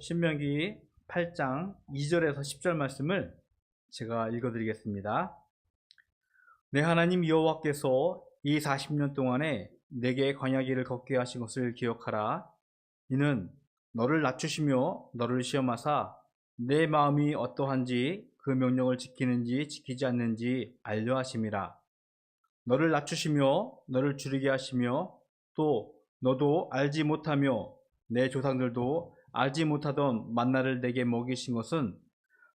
신명기 8장 2절에서 10절 말씀을 제가 읽어드리겠습니다. 내 하나님 여호와께서 이 40년 동안에 내게 광야길을 걷게 하신 것을 기억하라. 이는 너를 낮추시며 너를 시험하사 내 마음이 어떠한지 그 명령을 지키는지 지키지 않는지 알려 하심이라. 너를 낮추시며 너를 줄이게 하시며 또 너도 알지 못하며 내 조상들도 알지 못하던 만나를 내게 먹이신 것은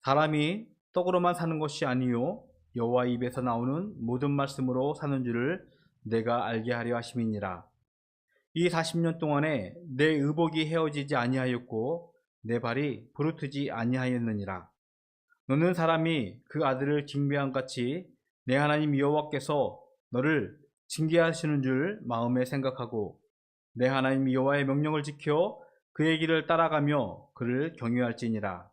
사람이 떡으로만 사는 것이 아니요 여호와 입에서 나오는 모든 말씀으로 사는 줄을 내가 알게 하려 하심이니라. 이 40년 동안에 내 의복이 헤어지지 아니하였고 내 발이 부르트지 아니하였느니라. 너는 사람이 그 아들을 징계한 같이 내 하나님 여호와께서 너를 징계하시는 줄 마음에 생각하고 내 하나님 여호와의 명령을 지켜 그의 길을 따라가며 그를 경유할지니라.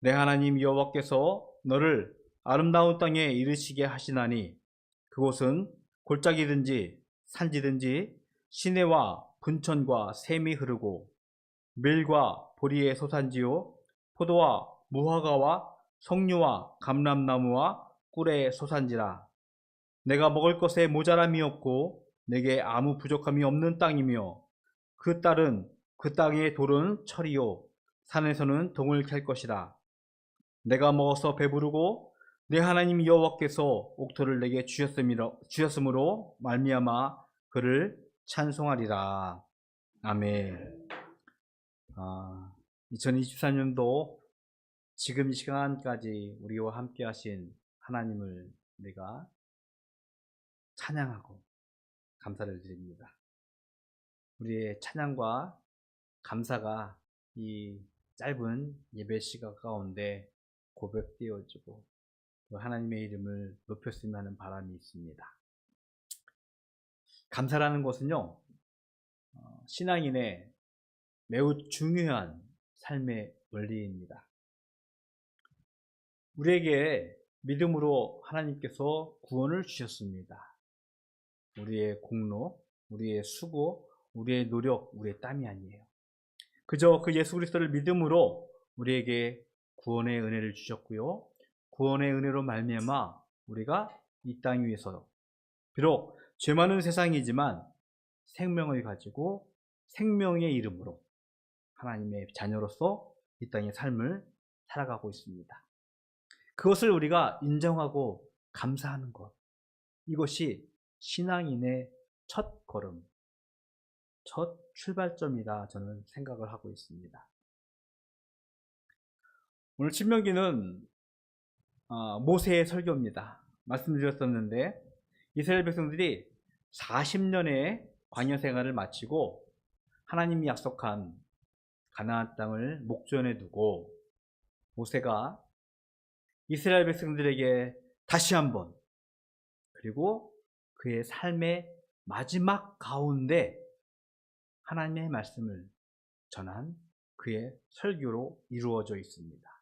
내 하나님 여호와께서 너를 아름다운 땅에 이르시게 하시나니 그곳은 골짜기든지 산지든지 시내와 분천과 샘이 흐르고 밀과 보리의 소산지요 포도와 무화과와 석류와 감람나무와 꿀의 소산지라 내가 먹을 것에 모자람이 없고 내게 아무 부족함이 없는 땅이며 그 딸은 그 땅의 돌은 철이요 산에서는 동을 캘 것이라 내가 먹어서 배부르고 내 하나님 여호와께서 옥토를 내게 주셨으므로 말미암아 그를 찬송하리라 아멘. 아, 2024년도 지금 이 시간까지 우리와 함께 하신 하나님을 우리가 찬양하고 감사를 드립니다. 우리의 찬양과 감사가 이 짧은 예배 시간 가운데 고백되어지고 또 하나님의 이름을 높였으면 하는 바람이 있습니다. 감사라는 것은요, 어, 신앙인의 매우 중요한 삶의 원리입니다. 우리에게 믿음으로 하나님께서 구원을 주셨습니다. 우리의 공로, 우리의 수고, 우리의 노력, 우리의 땀이 아니에요. 그저 그 예수 그리스도를 믿음으로 우리에게 구원의 은혜를 주셨고요. 구원의 은혜로 말미암아 우리가 이 땅 위에서 비록 죄 많은 세상이지만 생명을 가지고 생명의 이름으로 하나님의 자녀로서 이 땅의 삶을 살아가고 있습니다. 그것을 우리가 인정하고 감사하는 것. 이것이 신앙인의 첫 걸음, 첫 출발점이라 저는 생각을 하고 있습니다. 오늘 신명기는 어, 모세의 설교입니다. 말씀드렸었는데 이스라엘 백성들이 40년의 광야 생활을 마치고 하나님이 약속한 가나안 땅을 목전에 두고 모세가 이스라엘 백성들에게 다시 한번 그리고 그의 삶의 마지막 가운데 하나님의 말씀을 전한 그의 설교로 이루어져 있습니다.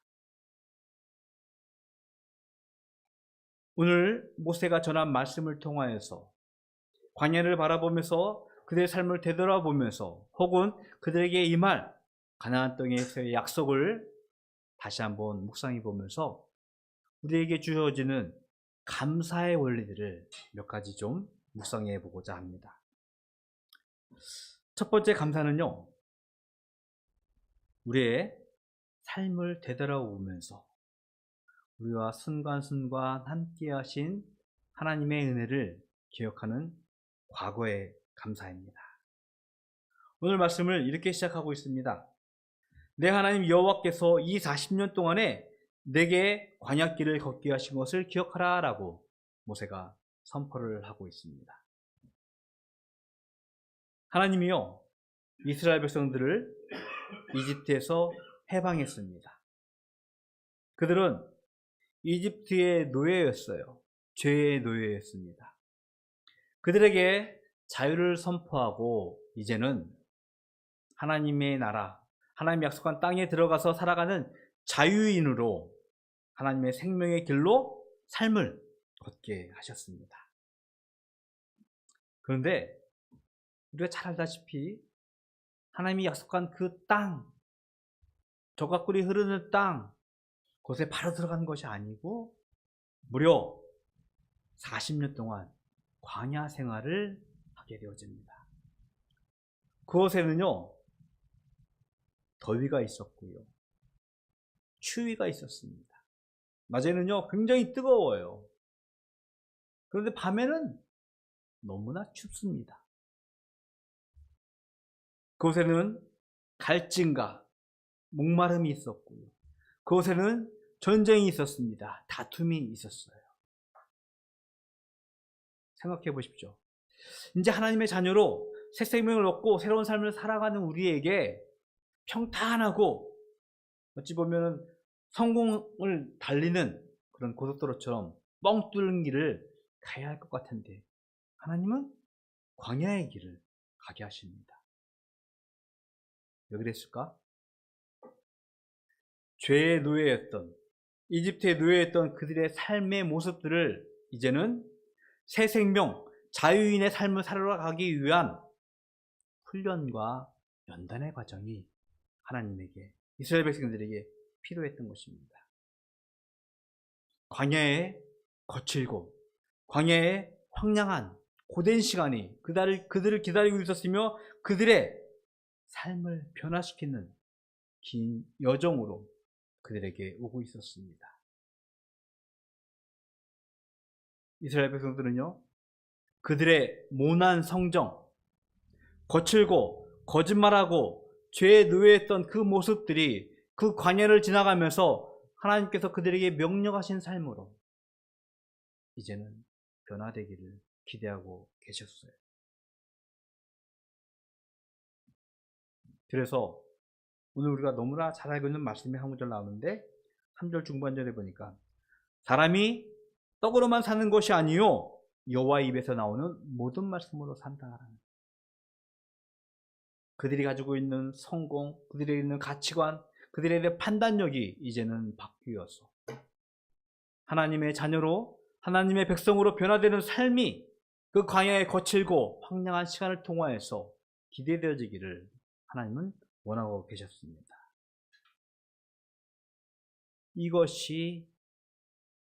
오늘 모세가 전한 말씀을 통하여서 광야를 바라보면서 그들의 삶을 되돌아보면서 혹은 그들에게 임할 가나안 땅에서의 약속을 다시 한번 묵상해 보면서 우리에게 주어지는 감사의 원리들을 몇 가지 좀 묵상해 보고자 합니다. 첫 번째 감사는요, 우리의 삶을 되돌아보면서 우리와 순간순간 함께 하신 하나님의 은혜를 기억하는 과거의 감사입니다. 오늘 말씀을 이렇게 시작하고 있습니다. 내 하나님 여호와께서 이 40년 동안에 내게 광야길을 걷게 하신 것을 기억하라 라고 모세가 선포를 하고 있습니다. 하나님이요 이스라엘 백성들을 이집트에서 해방했습니다. 그들은 이집트의 노예였어요. 죄의 노예였습니다. 그들에게 자유를 선포하고 이제는 하나님의 나라, 하나님 약속한 땅에 들어가서 살아가는 자유인으로 하나님의 생명의 길로 삶을 걷게 하셨습니다. 그런데 우리가 잘 알다시피 하나님이 약속한 그 땅, 젖과 꿀이 흐르는 땅, 곳에 바로 들어간 것이 아니고 무려 40년 동안 광야 생활을 하게 되어집니다. 그곳에는요, 더위가 있었고요. 추위가 있었습니다. 낮에는요, 굉장히 뜨거워요. 그런데 밤에는 너무나 춥습니다. 그곳에는 갈증과 목마름이 있었고요. 그곳에는 전쟁이 있었습니다. 다툼이 있었어요. 생각해 보십시오. 이제 하나님의 자녀로 새 생명을 얻고 새로운 삶을 살아가는 우리에게 평탄하고 어찌 보면 성공을 달리는 그런 고속도로처럼 뻥 뚫는 길을 가야 할 것 같은데 하나님은 광야의 길을 가게 하십니다. 왜 그랬을까? 죄의 노예였던 이집트의 노예였던 그들의 삶의 모습들을 이제는 새 생명, 자유인의 삶을 살아가기 위한 훈련과 연단의 과정이 하나님에게 이스라엘 백성들에게 필요했던 것입니다. 광야에 거칠고 광야에 황량한 고된 시간이 그들을 기다리고 있었으며 그들의 삶을 변화시키는 긴 여정으로 그들에게 오고 있었습니다. 이스라엘 백성들은요, 그들의 모난 성정, 거칠고 거짓말하고 죄에 노예했던 그 모습들이 그 관여를 지나가면서 하나님께서 그들에게 명령하신 삶으로 이제는 변화되기를 기대하고 계셨어요. 그래서 오늘 우리가 너무나 잘 알고 있는 말씀이 한 구절 나오는데 3절 중반절에 보니까 사람이 떡으로만 사는 것이 아니요 여호와 입에서 나오는 모든 말씀으로 산다라는 그들이 가지고 있는 성공, 그들이 있는 가치관, 그들에 대한 판단력이 이제는 바뀌어서 하나님의 자녀로 하나님의 백성으로 변화되는 삶이 그 광야에 거칠고 황량한 시간을 통하여서 기대되어지기를 하나님은 원하고 계셨습니다. 이것이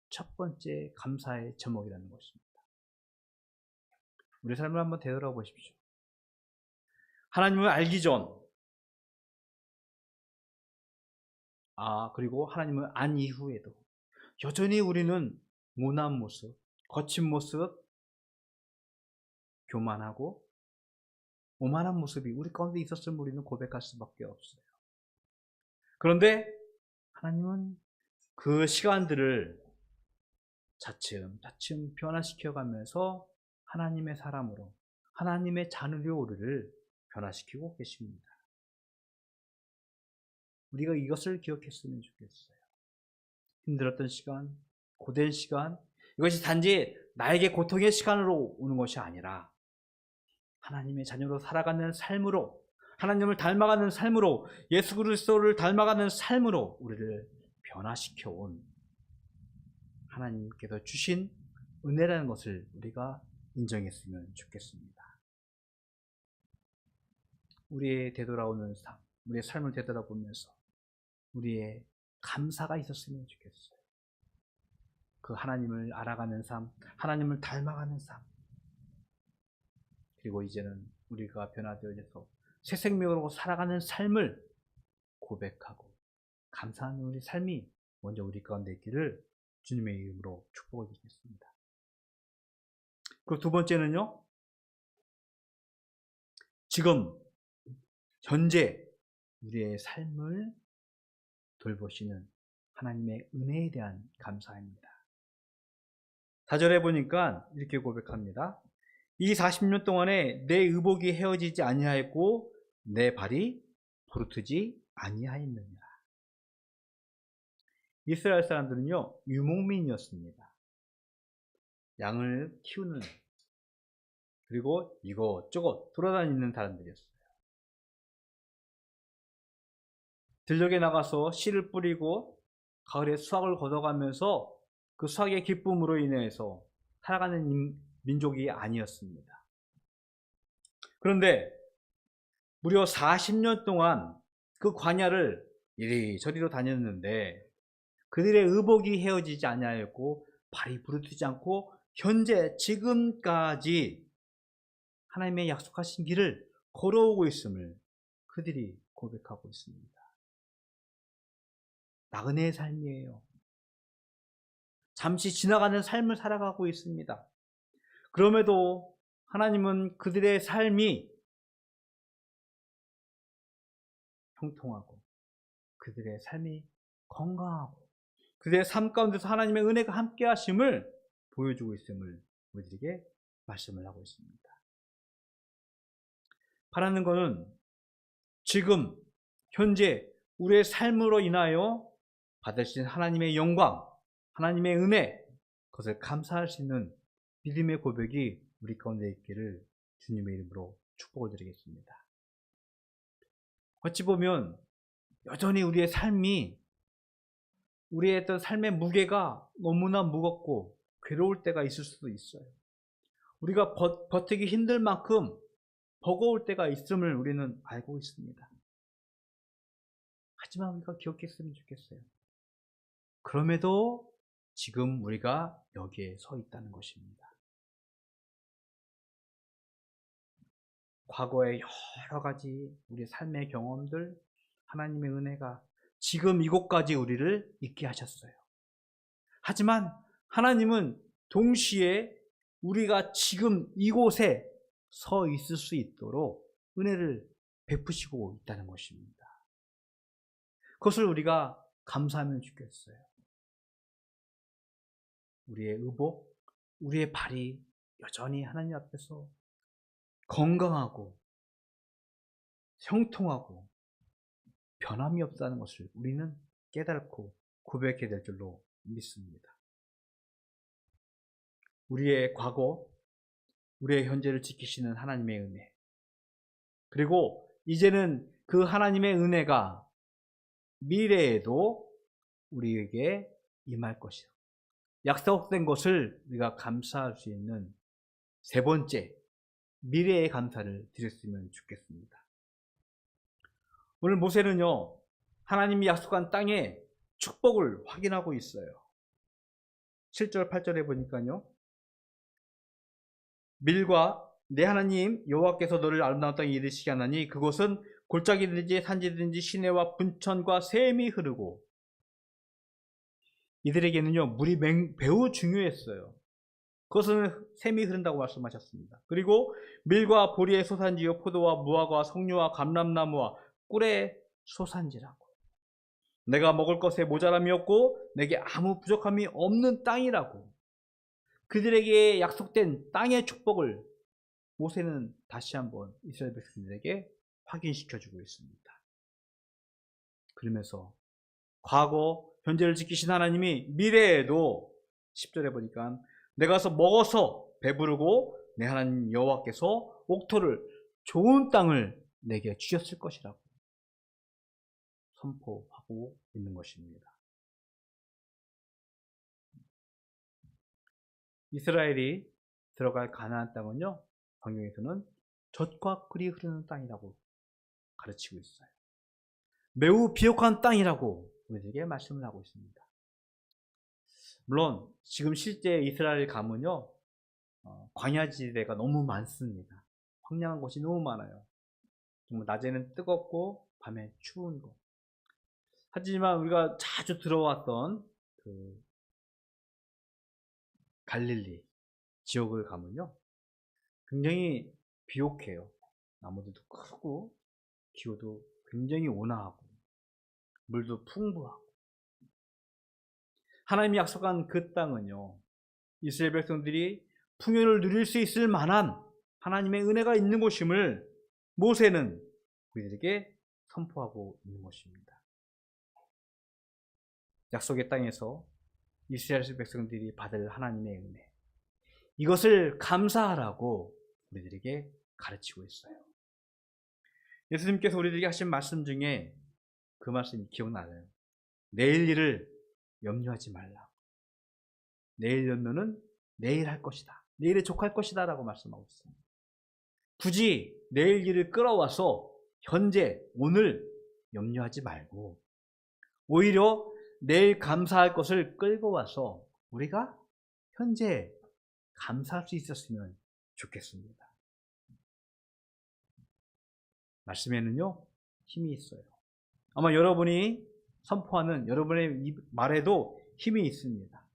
첫 번째 감사의 제목이라는 것입니다. 우리 삶을 한번 되돌아 보십시오. 하나님을 알기 전, 아, 그리고 하나님을 안 이후에도 여전히 우리는 모난 모습, 거친 모습, 교만하고 오만한 모습이 우리 가운데 있었으면 우리는 고백할 수밖에 없어요. 그런데 하나님은 그 시간들을 차츰 차츰 변화시켜 가면서 하나님의 사람으로 하나님의 자녀로 우리를 변화시키고 계십니다. 우리가 이것을 기억했으면 좋겠어요. 힘들었던 시간, 고된 시간, 이것이 단지 나에게 고통의 시간으로 오는 것이 아니라 하나님의 자녀로 살아가는 삶으로 하나님을 닮아가는 삶으로 예수 그리스도를 닮아가는 삶으로 우리를 변화시켜 온 하나님께서 주신 은혜라는 것을 우리가 인정했으면 좋겠습니다. 우리의 되돌아오는 삶, 우리의 삶을 되돌아보면서 우리의 감사가 있었으면 좋겠어요. 그 하나님을 알아가는 삶, 하나님을 닮아가는 삶. 그리고 이제는 우리가 변화되어져서 새 생명으로 살아가는 삶을 고백하고 감사하는 우리 삶이 먼저 우리 가운데 있기를 주님의 이름으로 축복을 드리겠습니다. 그리고 두 번째는요, 지금, 현재, 우리의 삶을 돌보시는 하나님의 은혜에 대한 감사입니다. 4절에 보니까 이렇게 고백합니다. 이 40년 동안에 내 의복이 헤어지지 아니하였고 내 발이 부르트지 아니하였느니라. 이스라엘 사람들은요 유목민이었습니다. 양을 키우는 그리고 이것저것 돌아다니는 사람들이었어요. 들녘에 나가서 씨를 뿌리고 가을에 수확을 걷어가면서 그 수확의 기쁨으로 인해서 살아가는 민족이 아니었습니다. 그런데 무려 40년 동안 그 관야를 이리저리로 다녔는데 그들의 의복이 헤어지지 아니하였고 발이 부르트지 않고 현재 지금까지 하나님의 약속하신 길을 걸어오고 있음을 그들이 고백하고 있습니다. 나그네의 삶이에요. 잠시 지나가는 삶을 살아가고 있습니다. 그럼에도 하나님은 그들의 삶이 형통하고 그들의 삶이 건강하고 그들의 삶 가운데서 하나님의 은혜가 함께 하심을 보여주고 있음을 우리들에게 말씀을 하고 있습니다. 바라는 것은 지금 현재 우리의 삶으로 인하여 받으신 하나님의 영광, 하나님의 은혜, 그것을 감사할 수 있는 믿음의 고백이 우리 가운데 있기를 주님의 이름으로 축복을 드리겠습니다. 어찌 보면 여전히 우리의 삶이 우리의 어떤 삶의 무게가 너무나 무겁고 괴로울 때가 있을 수도 있어요. 우리가 버, 버티기 힘들 만큼 버거울 때가 있음을 우리는 알고 있습니다. 하지만 우리가 기억했으면 좋겠어요. 그럼에도 지금 우리가 여기에 서 있다는 것입니다. 과거의 여러 가지 우리 삶의 경험들, 하나님의 은혜가 지금 이곳까지 우리를 있게 하셨어요. 하지만 하나님은 동시에 우리가 지금 이곳에 서 있을 수 있도록 은혜를 베푸시고 있다는 것입니다. 그것을 우리가 감사하면 좋겠어요. 우리의 의복, 우리의 발이 여전히 하나님 앞에서 건강하고 형통하고 변함이 없다는 것을 우리는 깨닫고 고백해야 될 줄로 믿습니다. 우리의 과거, 우리의 현재를 지키시는 하나님의 은혜. 그리고 이제는 그 하나님의 은혜가 미래에도 우리에게 임할 것이요. 약속된 것을 우리가 감사할 수 있는 세 번째, 미래의 감사를 드렸으면 좋겠습니다. 오늘 모세는요, 하나님이 약속한 땅에 축복을 확인하고 있어요. 7절, 8절에 보니까요, 밀과 내 하나님 여호와께서 너를 아름다운 땅에 이르시게 하나니 그곳은 골짜기든지 산지든지 시내와 분천과 샘이 흐르고 이들에게는요 물이 매우 중요했어요. 그것은 샘이 흐른다고 말씀하셨습니다. 그리고 밀과 보리의 소산지요 포도와 무화과 석류와 감람나무와 꿀의 소산지라고. 내가 먹을 것에 모자람이 없고 내게 아무 부족함이 없는 땅이라고. 그들에게 약속된 땅의 축복을 모세는 다시 한번 이스라엘 백성들에게 확인시켜 주고 있습니다. 그러면서 과거, 현재를 지키신 하나님이 미래에도 10절에 보니까 내가서 먹어서 배부르고 내 하나님 여호와께서 옥토를 좋은 땅을 내게 주셨을 것이라고 선포하고 있는 것입니다. 이스라엘이 들어갈 가나안 땅은요. 성경에서는 젖과 꿀이 흐르는 땅이라고 가르치고 있어요. 매우 비옥한 땅이라고 우리에게 말씀을 하고 있습니다. 물론 지금 실제 이스라엘 가면요 어, 광야지대가 너무 많습니다. 황량한 곳이 너무 많아요. 정말 낮에는 뜨겁고 밤에 추운 곳. 하지만 우리가 자주 들어왔던 그 갈릴리 지역을 가면요 굉장히 비옥해요. 나무들도 크고 기후도 굉장히 온화하고 물도 풍부하고 하나님이 약속한 그 땅은요 이스라엘 백성들이 풍요를 누릴 수 있을 만한 하나님의 은혜가 있는 곳임을 모세는 그들에게 선포하고 있는 것입니다. 약속의 땅에서 이스라엘 백성들이 받을 하나님의 은혜 이것을 감사하라고 우리들에게 가르치고 있어요. 예수님께서 우리들에게 하신 말씀 중에 그 말씀이 기억나요. 내일 일을 염려하지 말라. 내일 염려는 내일 할 것이다. 내일에 족할 것이다. 라고 말씀하고 있습니다. 굳이 내일 일을 끌어와서 현재, 오늘 염려하지 말고 오히려 내일 감사할 것을 끌고 와서 우리가 현재 감사할 수 있었으면 좋겠습니다. 말씀에는요, 힘이 있어요. 아마 여러분이 선포하는 여러분의 이 말에도 힘이 있습니다.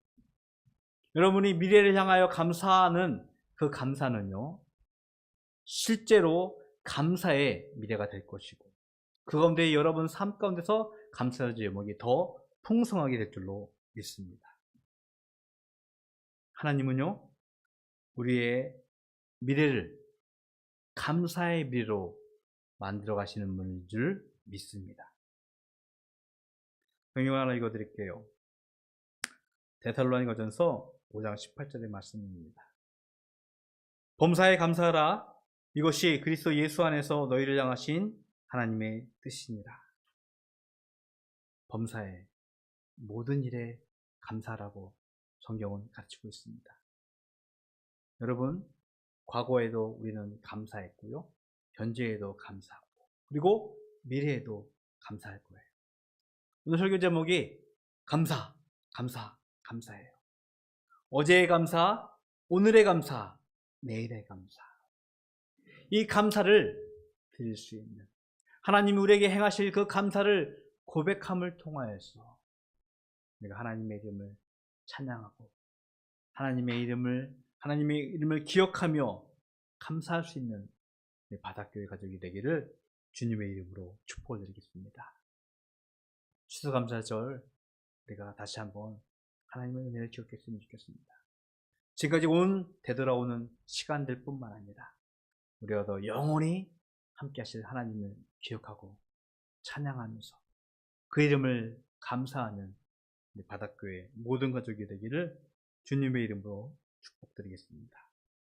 여러분이 미래를 향하여 감사하는 그 감사는요, 실제로 감사의 미래가 될 것이고, 그 가운데 여러분 삶 가운데서 감사의 제목이 더 풍성하게 될 줄로 믿습니다. 하나님은요, 우리의 미래를 감사의 미래로 만들어 가시는 분인 줄 믿습니다. 성경 하나 읽어 드릴게요. 데살로니가전서 5장 18절의 말씀입니다. 범사에 감사하라 이것이 그리스도 예수 안에서 너희를 향하신 하나님의 뜻이니라. 범사에 모든 일에 감사라고 성경은 가르치고 있습니다. 여러분, 과거에도 우리는 감사했고요. 현재에도 감사하고, 그리고 미래에도 감사할 거예요. 오늘 설교 제목이 감사, 감사, 감사예요. 어제의 감사, 오늘의 감사, 내일의 감사. 이 감사를 드릴 수 있는 하나님이 우리에게 행하실 그 감사를 고백함을 통하여서 우리가 하나님의 이름을 찬양하고 하나님의 이름을 하나님의 이름을 기억하며 감사할 수 있는 바닷교회 가족이 되기를 주님의 이름으로 축복을 드리겠습니다. 추수감사절 우리가 다시 한번 하나님의 은혜를 기억했으면 좋겠습니다. 지금까지 온 되돌아오는 시간들 뿐만 아니라 우리가 더 영원히 함께 하실 하나님을 기억하고 찬양하면서 그 이름을 감사하는 우리 바닷교회 모든 가족이 되기를 주님의 이름으로 축복드리겠습니다.